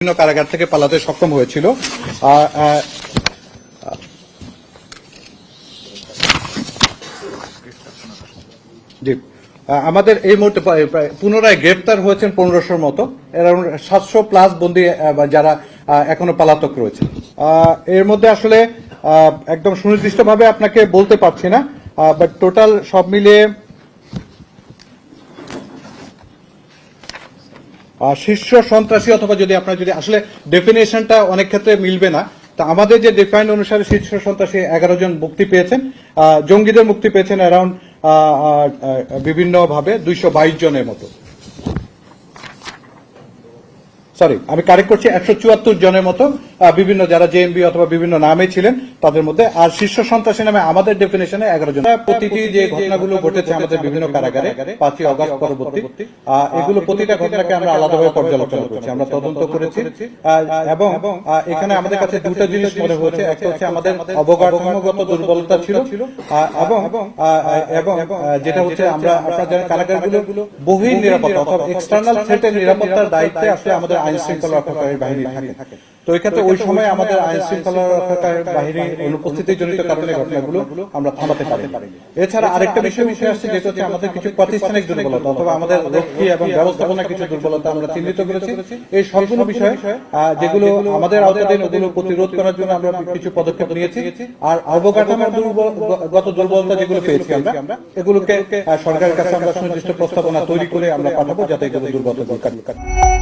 বিভিন্ন কারাগার থেকে পালাতে সক্ষম হয়েছিল। আমাদের এই মুহূর্তে পুনরায় গ্রেপ্তার হয়েছেন পনেরোশোর মতো। অ্যারাউন্ড সাতশো প্লাস বন্দী যারা এখনও পলাতক রয়েছে। এর মধ্যে আসলে একদম সুনির্দিষ্টভাবে আপনাকে বলতে পারছি না। বাট টোটাল সব মিলিয়ে শীর্ষ সন্ত্রাসী অথবা যদি আপনার যদি আসলে ডেফিনেশনটা অনেক ক্ষেত্রে মিলবে না, তা আমাদের যে ডিফাইন অনুসারে শীর্ষ সন্ত্রাসী এগারো জন মুক্তি পেয়েছেন জঙ্গিদের মুক্তি পেয়েছেন অ্যারাউন্ড বিভিন্নভাবে দুইশো বাইশ জনের মতো। সরি আমি কারেক্ট করছি, একশো চুয়াত্তর জনের মতো। বিভিন্ন যারা জেএমবি অথবা বিভিন্ন নামে ছিলেন তাদের মধ্যে। আর শীর্ষ সন্ত্রাসী নামে আমাদের ডেফিনেশনে এগারো জন। প্রতিটি যে ঘটনাগুলো ঘটেছে আমাদের বিভিন্ন কারাগারে পাঁচই অগস্ট পরবর্তী। এগুলো প্রতিটা ঘটনাকে আমরা আলাদাভাবে পর্যালোচনা করেছি আমরা তদন্ত করেছি। এবং এখানে আমাদের কাছে দুটো জিনিস মনে হয়েছে একটা হচ্ছে আমাদের অবকাঠামোগত দুর্বলতা ছিল। এবং এবং যেটা হচ্ছে আমরা আপনারা জানেন কারাগারগুলো বহির নিরাপত্তা অথবা এক্সটার্নাল থ্রেটের নিরাপত্তার দায়িত্বে আসলে আমাদের আইন শৃঙ্খলা রক্ষাকারী বাহিনী থাকে। তো এক্ষেত্রে ওই সময় আমাদের আইন শৃঙ্খলা রক্ষাকারী বাহিনীর অনুপস্থিতি জনিত কারণে ঘটনাগুলো আমরা থামাতে পারি এছাড়া আরেকটা বিষয় উঠে আসছে যেটা হচ্ছে আমাদের কিছু প্রাতিষ্ঠানিক দুর্বলতা অথবা আমাদের রক্ষী এবং ব্যবস্থাপনা কিছু দুর্বলতা আমরা চিহ্নিত করেছি। এই সবগুলো বিষয় যেগুলো আমাদের আওতাধীন ওগুলো প্রতিরোধ করার জন্য আমরা কিছু পদক্ষেপ নিয়েছি। আর অবকাঠামোর গত দুর্বলতা যেগুলো পেয়েছি আমরা এগুলোকে সরকারের কাছে আমরা সুনির্দিষ্ট প্রস্তাবনা তৈরি করে আমরা পাঠাবো যাতে এগুলো দুর্বলতা দূর করা যায়।